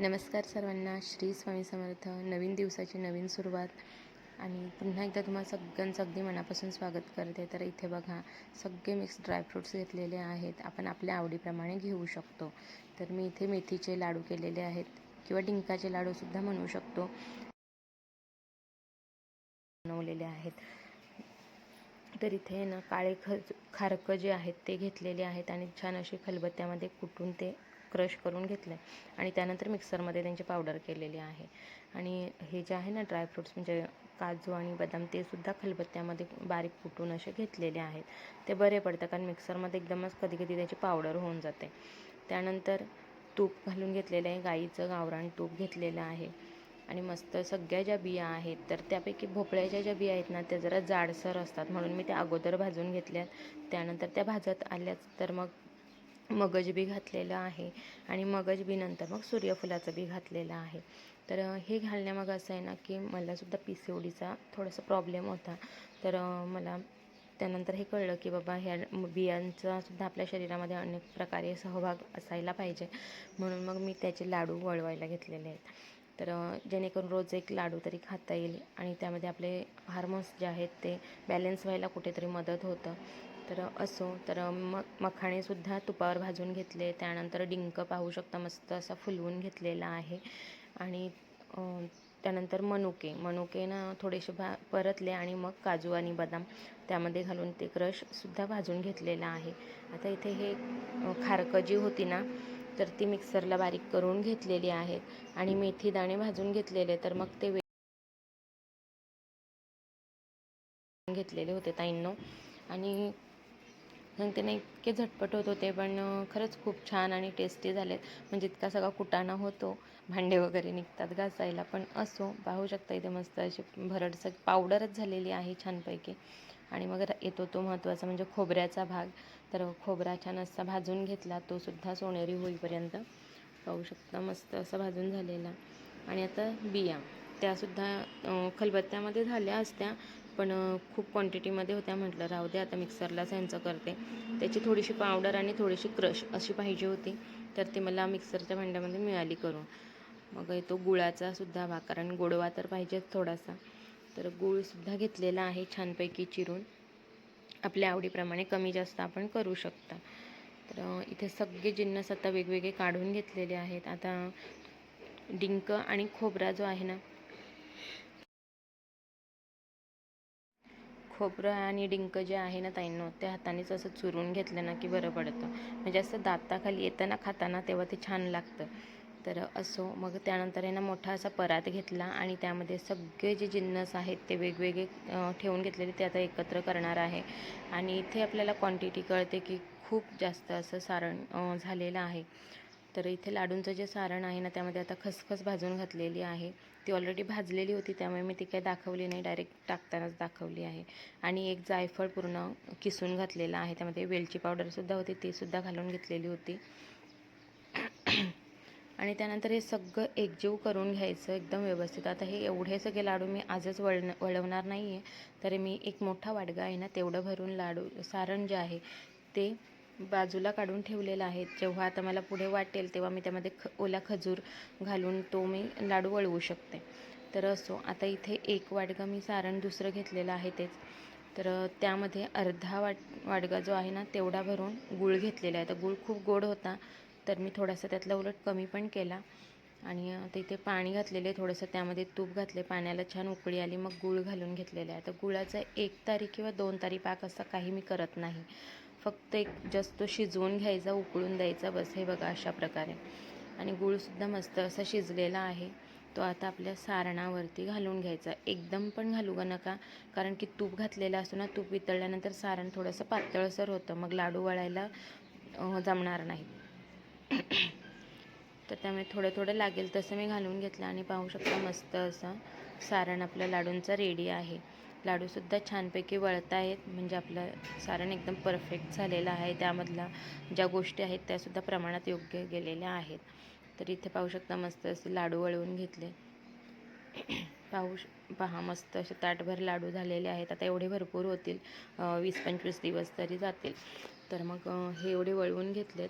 नमस्कार सर्वांना श्री स्वामी समर्थ. नवीन दिवसाची नवीन सुरुवात. आणि पुन्हा एकदा तुम्हाला सगळ्यांचं अगदी मनापासून स्वागत करते. तर इथे बघा सगळे मिक्स ड्रायफ्रूट्स घेतलेले आहेत. आपण आपल्या आवडीप्रमाणे घेऊ शकतो. तर मी इथे मेथीचे लाडू केलेले आहेत. किंवा डिंकाचे लाडूसुद्धा म्हणू शकतो. बनवलेले आहेत. तर इथे ना काळे खज खारकं जे आहेत ते घेतलेले आहेत आणि छान असे खलबत्त्यामध्ये कुटून ते क्रश करून घेतलं आहे आणि त्यानंतर मिक्सरमध्ये त्यांची पावडर केलेली आहे. आणि हे जे आहे ना ड्रायफ्रूट्स म्हणजे काजू आणि बदाम ते सुद्धा खलबत्त्यामध्ये बारीक कुटून असे घेतलेले आहेत. ते बरे पडतं कारण मिक्सरमध्ये एकदमच कधी कधी त्याची पावडर होऊन जाते. त्यानंतर तूप घालून घेतलेलं आहे. गाईचं गावरान तूप घेतलेलं आहे. आणि मस्त सगळ्या ज्या बिया आहेत तर त्यापैकी भोपळ्याच्या ज्या बिया आहेत ना त्या जरा जाडसर असतात. म्हणून मी त्या अगोदर भाजून घेतल्यात. त्यानंतर त्या भाजत आल्याच तर मग मगज बी घातलेलं आहे आणि मगज बी नंतर मग सूर्यफुलाचं बी घातलेलं आहे. तर हे घालण्यामागं असं आहे ना की मलासुद्धा पी सी ओ डीचा थोडासा प्रॉब्लेम होता. तर मला त्यानंतर हे कळलं की बाबा ह्या बियांचा सुद्धा आपल्या शरीरामध्ये अनेक प्रकारे सहभाग असायला पाहिजे. म्हणून मग मी त्याचे लाडू वळवायला घेतलेले आहेत. तर जेणेकरून रोज एक लाडू तरी खाता येईल आणि त्यामध्ये आपले हार्मोन्स जे आहेत ते बॅलेन्स व्हायला कुठेतरी मदत होतं. तर असो. तर मग मखाणेसुद्धा तुपावर भाजून घेतले. त्यानंतर डिंक पाहू शकता मस्त असा फुलवून घेतलेला आहे. आणि त्यानंतर मनुके. मनुके ना थोडेसे भा परतले आणि मग काजू आणि बदाम त्यामध्ये घालून ते क्रशसुद्धा भाजून घेतलेलं आहे. आता इथे हे खारकं जी होती ना तर ती मिक्सरला बारीक करून घेतलेली आहेत. आणि मेथी दाणे भाजून घेतलेले तर मग ते घेतलेले होते ताईंनो. आणि सांगते ना इतके झटपट होत होते पण खरंच खूप छान आणि टेस्टी झालेत. म्हणजे इतका सगळा कुटाणा होतो भांडे वगैरे निघतात घासायला पण असो पाहू शकता इथे मस्त अशी भरडसं पावडरच झालेली आहे छानपैकी. आणि मग येतो तो महत्त्वाचा म्हणजे खोबऱ्याचा भाग. तर खोबरा छान असा भाजून घेतला तो सुद्धा सोनेरी होईपर्यंत पाहू शकता मस्त असं भाजून झालेला. आणि आता बिया त्यासुद्धा खलबत्त्यामध्ये झाल्या असत्या पण खूप क्वांटिटीमध्ये होत्या म्हटलं राहू दे आता मिक्सरलाच ह्यांचं करते. त्याची थोडीशी पावडर आणि थोडीशी क्रश अशी पाहिजे होती तर ती मला मिक्सरच्या भांड्यामध्ये मिळाली करून. मग तो गुळाचा सुद्धा भाग कारण गोडवा तर पाहिजेच थोडासा. तर गूळसुद्धा घेतलेला आहे छानपैकी चिरून. आपल्या आवडीप्रमाणे कमी जास्त आपण करू शकता. तर इथे सगळे जिन्नस आता वेगवेगळे काढून घेतलेले आहेत. आता डिंक आणि खोबरा जो आहे ना खोबरं आणि डिंक जे आहे ना ताईंनो ते हातानेच असं चुरून घेतलं ना की बरं पडतं. म्हणजे असं दाताखाली येताना खाताना तेव्हा ते छान लागतं. तर असो मग त्यानंतर यांना मोठा असा परात घेतला आणि त्यामध्ये सगळे जे जिन्नस आहेत ते वेगवेगळे ठेवून घेतलेले ते आता एकत्र करणार आहे. आणि इथे आपल्याला क्वांटिटी कळते की खूप जास्त असं सारण झालेलं आहे. तर इथे लाडूंचं जे सारण आहे ना त्यामध्ये आता खसखस भाजून घातलेली आहे. ती ऑलरेडी भाजलेली होती त्यामुळे मी ती काही दाखवली नाही डायरेक्ट टाकतानाच दाखवली आहे. आणि एक जायफळ पूर्ण किसून घातलेलं आहे त्यामध्ये वेलची पावडरसुद्धा होती तीसुद्धा घालून घेतलेली होती. आणि त्यानंतर हे सगळं एकजीव करून घ्यायचं एकदम व्यवस्थित. आता हे एवढे सगळे लाडू मी आजच वळण वळवणार नाही आहे तर मी एक मोठा वाडगा आहे ना तेवढं भरून लाडू सारण जे आहे ते बाजूला काढून ठेवलेलं आहे. जेव्हा आता मला पुढे वाटेल तेव्हा मी त्यामध्ये ख ओला खजूर घालून तो मी लाडू वळवू शकते. तर असो आता इथे एक वाडगा मी सारण दुसरं घेतलेलं आहे तेच. तर त्यामध्ये अर्धा वाट वाडगा जो आहे ना तेवढा भरून गूळ घेतलेला आहे. तर गूळ खूप गोड होता तर मी थोडासा त्यातला उलट कमी पण केला. आणि तिथे पाणी घातलेले थोडंसं त्यामध्ये तूप घातले पाण्याला छान उकळी आली मग गुळ घालून घेतलेलं. आहे तर गुळाचा एक तारी किंवा दोन तारी पाक असा काही मी करत नाही. फक्त एक जस्ट तो शिजवून घ्यायचा उकळून द्यायचा बस हे बघा अशा प्रकारे. आणि गुळसुद्धा मस्त असा शिजलेला आहे. तो आता आपल्या सारणावरती घालून घ्यायचा. एकदम पण घालू ग नका कारण की तूप घातलेलं असतो ना तूप वितळल्यानंतर सारण थोडंसं पातळसर होतं. मग लाडू वळायला जमणार नाही. तर त्यामुळे थोडं थोडं लागेल तसं मी घालून घेतलं आणि पाहू शकता मस्त असं सारण आपल्या लाडूंचा रेडी आहे. लाडूसुद्धा छानपैकी वळत आहेत. म्हणजे आपलं सारण एकदम परफेक्ट झालेलं आहे. त्यामधला ज्या गोष्टी आहेत त्यासुद्धा प्रमाणात योग्य गेलेल्या आहेत. तर इथे पाहू शकता मस्त असे लाडू वळवून घेतले. पाहू पहा मस्त असे ताटभर लाडू झालेले आहेत. आता एवढे भरपूर होतील. वीस पंचवीस दिवस तरी जातील. तर मग हे एवढे वळवून घेतलेत.